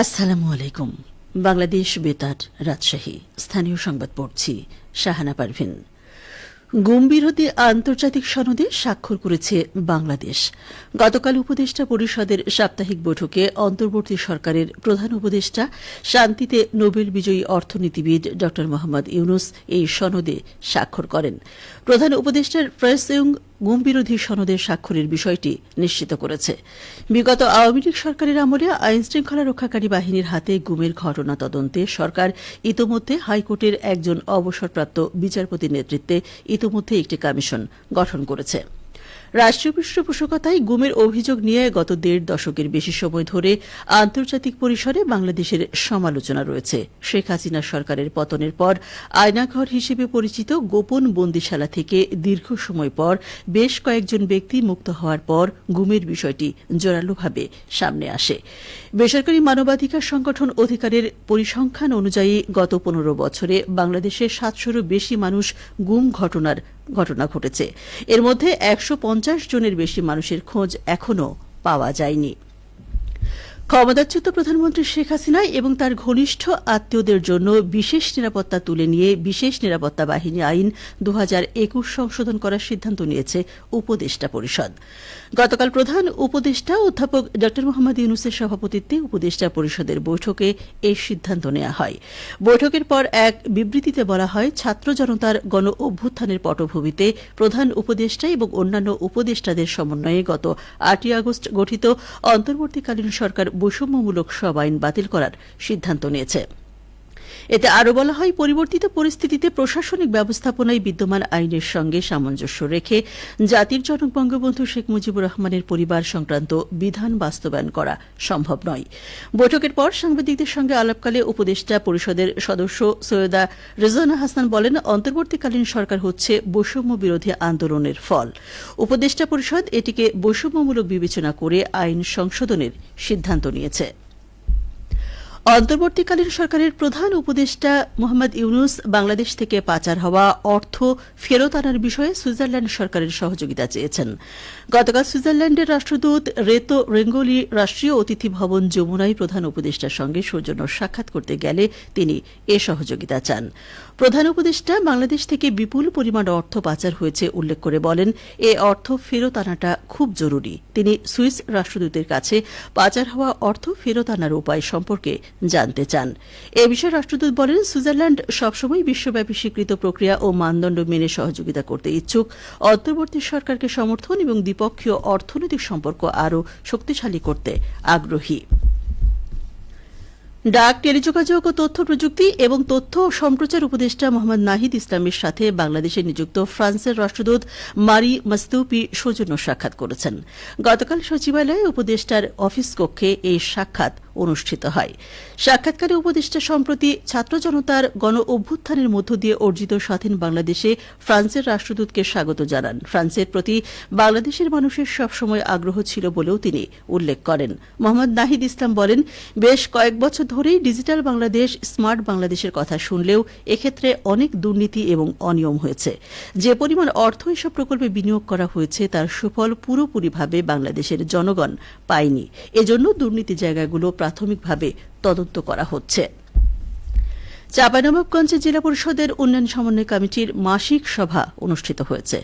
আসসালামু আলাইকুম। বাংলাদেশ বেতার রাজশাহী। স্থানীয় সংবাদ পড়ছি শাহানা পারভিন। গুম বিরোধী আন্তর্জাতিক সনদে স্বাক্ষর করেছে বাংলাদেশ। গতকাল উপদেষ্টা পরিষদের সাপ্তাহিক বৈঠকে অন্তর্বর্তী সরকারের প্রধান উপদেষ্টা, শান্তিতে নোবেল বিজয়ী অর্থনীতিবিদ ড মোহাম্মদ ইউনুস এই সনদে স্বাক্ষর করেন। প্রধান উপদেষ্টার প্রেসইং গুম বিরোধী সনদের স্বাক্ষরের বিষয়টি নিশ্চিত করেছে। বিগত আওয়ামী লীগ সরকারের আমলে আইন শৃঙ্খলা রক্ষাকারী বাহিনীর হাতে গুমের ঘটনা তদন্তে সরকার ইতোমধ্যে হাইকোর্টের একজন অবসরপ্রাপ্ত বিচারপতির নেতৃত্বে ইতোমধ্যে একটি কমিশন গঠন করেছে। রাষ্ট্রীয় পৃষ্ঠপোষকতায় গুমের অভিযোগ নিয়ে গত দেড় দশকের বেশি সময় ধরে আন্তর্জাতিক পরিসরে বাংলাদেশের সমালোচনা রয়েছে। শেখ হাসিনা সরকারের পতনের পর আয়নাঘর হিসেবে পরিচিত গোপন বন্দিশালা থেকে দীর্ঘ সময় পর বেশ কয়েকজন ব্যক্তি মুক্ত হওয়ার পর গুমের বিষয়টি জোরালোভাবে সামনে আসে। বেসরকারি মানবাধিকার সংগঠন অধিকারের পরিসংখ্যান অনুযায়ী গত পনেরো বছরে বাংলাদেশে সাতশোরও বেশি মানুষ গুম ঘটনার ঘটনা ঘটেছে। এর মধ্যে একশো পঞ্চাশ জনের বেশি মানুষের খোঁজ এখনও পাওয়া যায়নি। ক্ষমতাচ্যুত প্রধানমন্ত্রী শেখ হাসিনা এবং তার ঘনিষ্ঠ আত্মীয়দের জন্য বিশেষ নিরাপত্তা তুলে নিয়ে বিশেষ নিরাপত্তা বাহিনী আইন দু হাজার একুশ সংশোধন করার সিদ্ধান্ত নিয়েছে উপদেষ্টা পরিষদ। গতকাল প্রধান উপদেষ্টা অধ্যাপক ড মোহাম্মদ ইউনুসের সভাপতিত্বে উপদেষ্টা পরিষদের বৈঠকে এই সিদ্ধান্ত নেওয়া হয়। বৈঠকের পর এক বিবৃতিতে বলা হয়, ছাত্র জনতার গণ অভ্যুত্থানের পটভূমিতে প্রধান উপদেষ্টা এবং অন্যান্য উপদেষ্টাদের সমন্বয়ে গত আটই আগস্ট গঠিত অন্তর্বর্তীকালীন সরকার বৈষম্যমূলক সব আইন বাতিল করার সিদ্ধান্ত নিয়েছে। এতে আরও বলা হয়, পরিবর্তিত পরিস্থিতিতে প্রশাসনিক ব্যবস্থাপনায় বিদ্যমান আইনের সঙ্গে সামঞ্জস্য রেখে জাতির জনক বঙ্গবন্ধু শেখ মুজিবুর রহমানের পরিবার সংক্রান্ত বিধান বাস্তবায়ন করা সম্ভব নয়। বৈঠকের পর সাংবাদিকদের সঙ্গে আলাপকালে উপদেষ্টা পরিষদের সদস্য সৈয়দা রেজানা হাসান বলেন, অন্তর্বর্তীকালীন সরকার হচ্ছে বৈষম্য বিরোধী আন্দোলনের ফল। উপদেষ্টা পরিষদ এটিকে বৈষম্যমূলক বিবেচনা করে আইন সংশোধনের সিদ্ধান্ত নিয়েছে। অন্তর্বর্তীকালীন সরকারের প্রধান উপদেষ্টা মোহাম্মদ ইউনুস বাংলাদেশ থেকে পাচার হওয়া অর্থ ফেরত আনার বিষয়ে সুইজারল্যান্ড সরকারের সহযোগিতা চেয়েছেন। গতকাল সুইজারল্যান্ডের রাষ্ট্রদূত রেতো রেঙ্গোলি রাষ্ট্রীয় অতিথি ভবন যমুনায় প্রধান উপদেষ্টার সঙ্গে সৌজন্য সাক্ষাৎ করতে গেলে তিনি এ সহযোগিতা চান। প্রধান উপদেষ্টা বাংলাদেশ থেকে বিপুল পরিমাণ অর্থ পাচার হয়েছে উল্লেখ করে বলেন, এ অর্থ ফেরত আনাটা খুব জরুরি। তিনি সুইস রাষ্ট্রদূতের কাছে পাচার হওয়া অর্থ ফেরত আনার উপায় সম্পর্কে জানতে চান। এ বিষয়ে রাষ্ট্রদূত বলেন, সুইজারল্যান্ড সবসময় বিশ্বব্যাপী স্বীকৃত প্রক্রিয়া ও মানদণ্ড মেনে সহযোগিতা করতে ইচ্ছুক। অন্তর্বর্তী সরকারকে সমর্থন এবং দ্বিপক্ষীয় অর্থনৈতিক সম্পর্ক আরও শক্তিশালী করতে আগ্রহী। ডাক, টেলিযোগাযোগ ও তথ্য প্রযুক্তি এবং তথ্য ও সম্প্রচার উপদেষ্টা মোহাম্মদ নাহিদ ইসলামের সাথে বাংলাদেশে নিযুক্ত ফ্রান্সের রাষ্ট্রদূত মারি মাস্তুপি সৌজন্য সাক্ষাৎ করেছেন। গতকাল সচিবালয়ে উপদেষ্টার অফিস কক্ষে এই সাক্ষাৎ অনুষ্ঠিত হয়। সাক্ষাৎকারে উপদেষ্টা সম্প্রতি ছাত্র জনতার গণ অভ্যুত্থানের মধ্য দিয়ে অর্জিত স্বাধীন বাংলাদেশে ফ্রান্সের রাষ্ট্রদূতকে স্বাগত জানান। ফ্রান্সের প্রতি বাংলাদেশের মানুষের সবসময় আগ্রহ ছিল বলেও তিনি উল্লেখ করেন। মোহাম্মদ নাহিদ ইসলাম বলেন, বেশ কয়েক বছর ধরেই ডিজিটাল বাংলাদেশ স্মার্ট বাংলাদেশের কথা শুনলেও এক্ষেত্রে অনেক দুর্নীতি এবং অনিয়ম হয়েছে। যে পরিমাণ অর্থ এসব প্রকল্পে বিনিয়োগ করা হয়েছে তার সুফল পুরোপুরিভাবে বাংলাদেশের জনগণ পায়নি। এজন্য দুর্নীতি জায়গাগুলো প্রাথমিকভাবে তদন্ত করা হচ্ছে। চাঁপাইনবাবগঞ্জে জেলা পরিষদের উন্নয়ন সমন্বয় কমিটির মাসিক সভা অনুষ্ঠিত হয়েছে।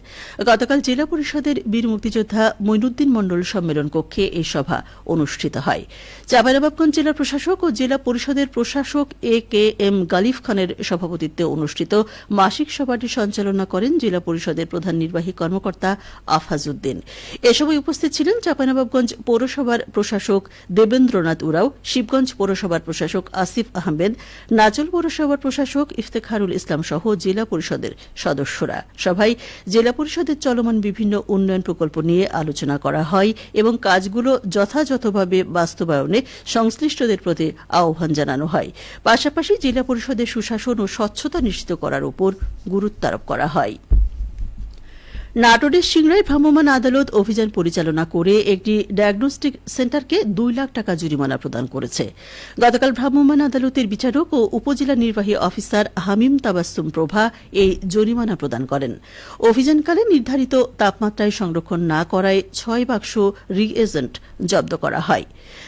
গতকাল জেলা পরিষদের বীর মুক্তিযোদ্ধা মইনুদ্দিন মণ্ডল সম্মেলন কক্ষে এই সভা অনুষ্ঠিত হয়। চাঁপাইনবাবগঞ্জ জেলা প্রশাসক ও জেলা পরিষদের প্রশাসক এ কে এম গালিফ খানের সভাপতিত্বে অনুষ্ঠিত মাসিক সভাটি সঞ্চালনা করেন জেলা পরিষদের প্রধান নির্বাহী কর্মকর্তা আফাজউদ্দিন। এ সময় উপস্থিত ছিলেন চাঁপাইনবাবগঞ্জ পৌরসভার প্রশাসক দেবেন্দ্রনাথ উরাও, শিবগঞ্জ পৌরসভার প্রশাসক আসিফ আহমেদ নাচল পৌরসভা পৌরসভার প্রশাসক ইফতেখারুল ইসলাম সহ জেলা পরিষদের সদস্যরা। সভায় জেলা পরিষদের চলমান বিভিন্ন উন্নয়ন প্রকল্প নিয়ে আলোচনা করা হয় এবং কাজগুলো যথাযথভাবে বাস্তবায়নে সংশ্লিষ্টদের প্রতি আহ্বান জানানো হয়। পাশাপাশি জেলা পরিষদের সুশাসন ও স্বচ্ছতা নিশ্চিত করার উপর গুরুত্ব আরোপ করা হয়। নাটোরের সিংড়ায় ভ্রাম্যমাণ আদালত অভিযান পরিচালনা করে একটি ডায়াগনস্টিক সেন্টারকে দুই লাখ টাকা জরিমানা প্রদান করেছে। গতকাল ভ্রাম্যমাণ আদালতের বিচারক ও উপজেলা নির্বাহী অফিসার হামিম তাবাস্তুম প্রভা এই জরিমানা প্রদান করেন। অভিযানকালে নির্ধারিত তাপমাত্রায় সংরক্ষণ না করায় ছয় বাক্স রি এজেন্ট জব্দ করা হয়।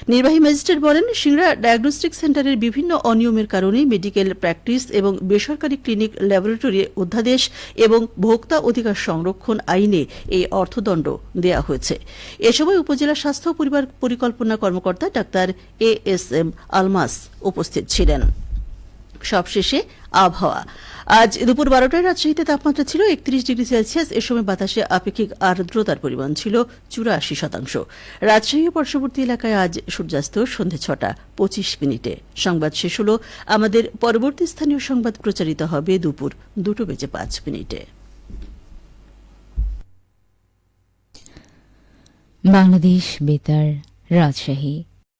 নির্বাহী ম্যাজিস্ট্রেট বলেন, সিংড়া ডায়াগনস্টিক সেন্টারের বিভিন্ন অনিয়মের কারণে মেডিকেল প্র্যাকটিস এবং বেসরকারি ক্লিনিক ল্যাবরেটরি অধ্যাদেশ এবং ভোক্তা অধিকার সংরক্ষণ আইনে এই অর্থদণ্ড দেয়া হয়েছে। এ সময় উপজেলা স্বাস্থ্য পরিবার পরিকল্পনা কর্মকর্তা doctor A S M Almas উপস্থিত ছিলেন। সবশেষে আবহাওয়া। আজ দুপুর বারোটায় রাজশাহীতে তাপমাত্রা ছিল একত্রিশ ডিগ্রি সেলসিয়াস। এ সময় বাতাসে আপেক্ষিক আর্দ্রতার পরিমাণ ছিল চুরাশি শতাংশ। রাজশাহী ও পার্শ্ববর্তী এলাকায় আজ সূর্যাস্ত সন্ধে ছটা পঁচিশ মিনিটে। সংবাদ শেষ হল। আমাদের পরবর্তী স্থানীয় সংবাদ প্রচারিত হবে দুপুর দুটো বেজে পাঁচ মিনিটে। বাংলাদেশ বেতার রাজশাহী।